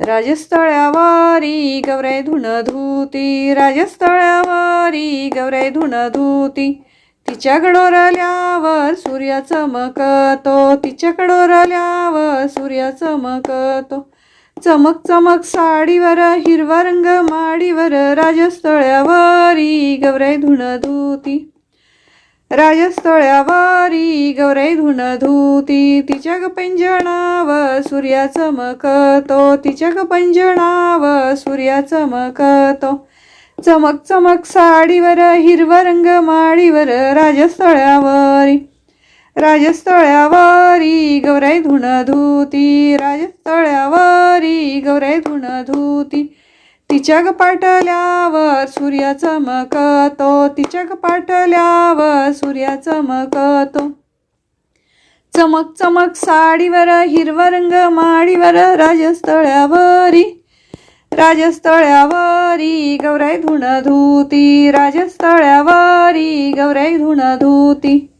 राजस्थळ्यावारी गौराई धुन धुती राजस्थळ्यावारी गौराई धुन धुती तिच्या गडोरल्यावर सूर्य चमकतो तिच्या गडोरल्यावर सूर्य चमकतो. चमक चमक साडीवर हिरवा रंग माडीवर राजस्थळ्यावरी गौराई धुन धुती राजस्थळ्यावारी गौराई धुन धुती तिच्या ग सूर्या चमकतो तिच्या ग सूर्या चमकतो. चमक चमक साडीवर हिरवा रंग माडीवर राजस्थळ्यावरी राजस्थळ्यावरी गौराई धुन धुती राजस्थळ्यावरी गौराई धुन धुती तिच्या पाठल्यावर पाटल्यावर सूर्य चमकतो. तिच्या पाठल्यावर पाटल्यावर सूर्य चमकतो. चमक चमक साडीवर हिरवा रंग माडीवर राजस्थळ्यावरी राजस्थळ्यावरी गौराई धुण धुती राजस्थळ्यावरी गौराई धुण धुती